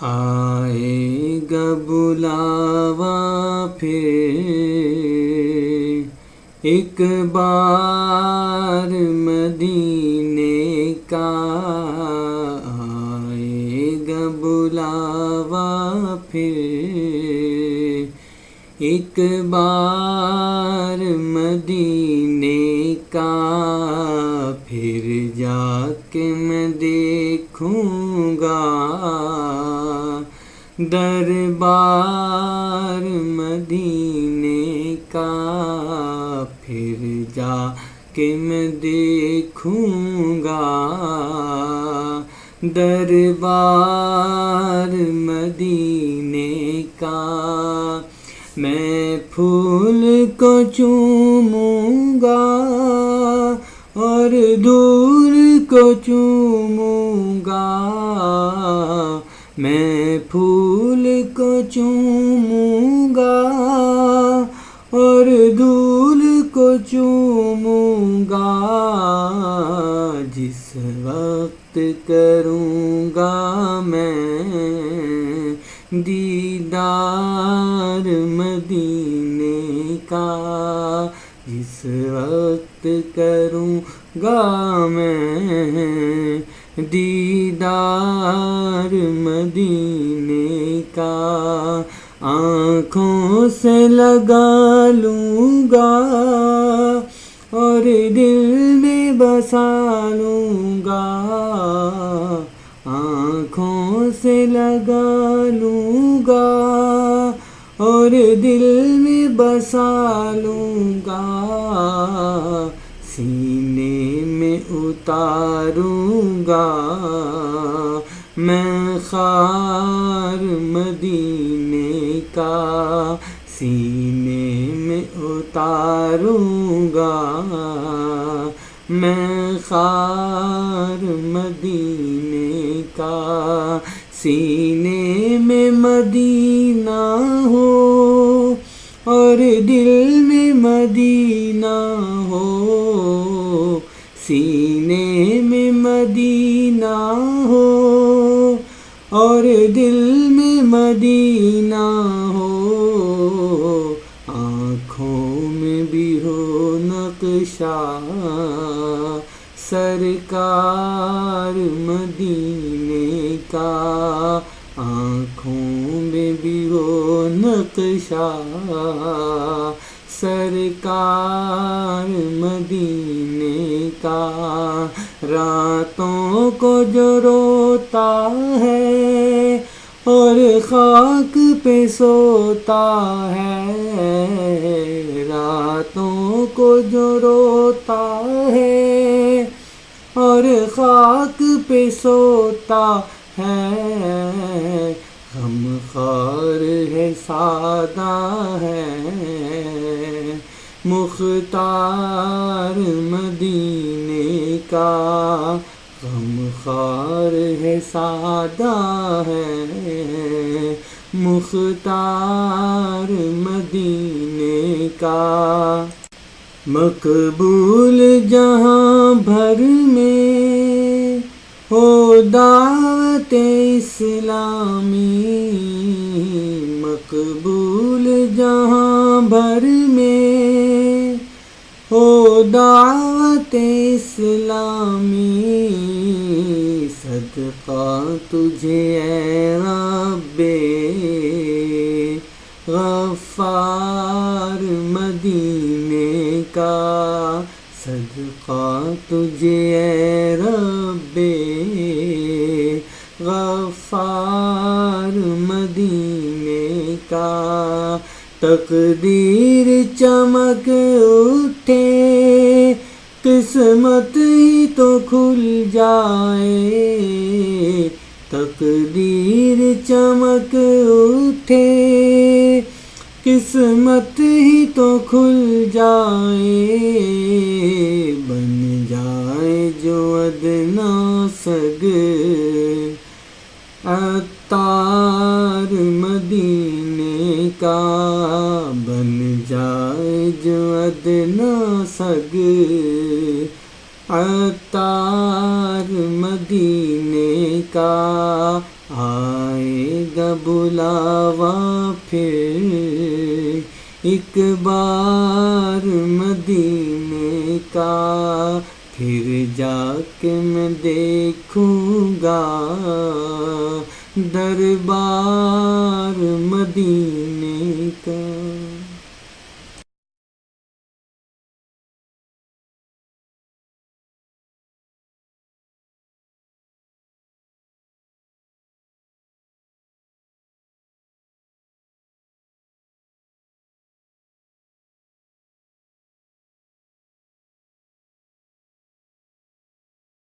آئے گا بلاوا پھر۔ ایک بار مدینے کا آئے گا بلاوا پھر۔ ایک بار مدینے کا پھر جا کے میں دیکھوں گا۔ دربار مدینے کا، پھر جا کے میں دیکھوں گا۔ دربار مدینے کا، میں پھول کو چوموں گا اور دور کو چوموں گا۔ میں پھول کو چوموں گا اور دھول کو چوموں گا جس وقت کروں گا میں دیدار مدینے کا جس وقت کروں گا میں دیدار مدینے کا آنکھوں سے لگا لوں گا اور دل میں بسا لوں گا آنکھوں سے لگا لوں گا اور دل میں بسا لوں گا سینے میں اتاروں گا میں خار مدینے کا سینے میں اتاروں گا میں خار مدینے کا سینے میں مدینہ ہو۔ سینے میں مدینہ ہو اور دل میں مدینہ ہو، آنکھوں میں بھی ہو نقشہ، سرکار مدینے کا، آنکھوں میں بھی ہو نقشہ، سرکار مدینے راتوں کو جو روتا ہے اور خاک پہ سوتا ہے، راتوں کو جو روتا ہے اور خاک پہ سوتا ہے۔ ہم خار ہے سادہ ہے مختار مدینے کا غم خار ہے، سادہ ہے۔ مختار مدینے کا۔ مقبول جہاں بھر میں ہو دعوت اسلامی۔ مقبول جہاں بھر میں ہو دعوت اسلامی، صدقہ تجھے اے رب، غفار مدینے کا صدقہ تجھے اے رب، غفار مدینے کا تقدیر چمک اٹھے۔ قسمت ہی تو کھل جائے۔ تقدیر چمک اٹھے۔ قسمت ہی تو کھل جائے۔ بن جائے جو ادنا سگ۔ اتار مدینے کا۔ بن جائے جو ادنا سگ۔ اتار مدینے کا آئے بلاوا پھر ایک بار مدینے کا پھر جا کے میں دیکھوں گا دربار مدینے کا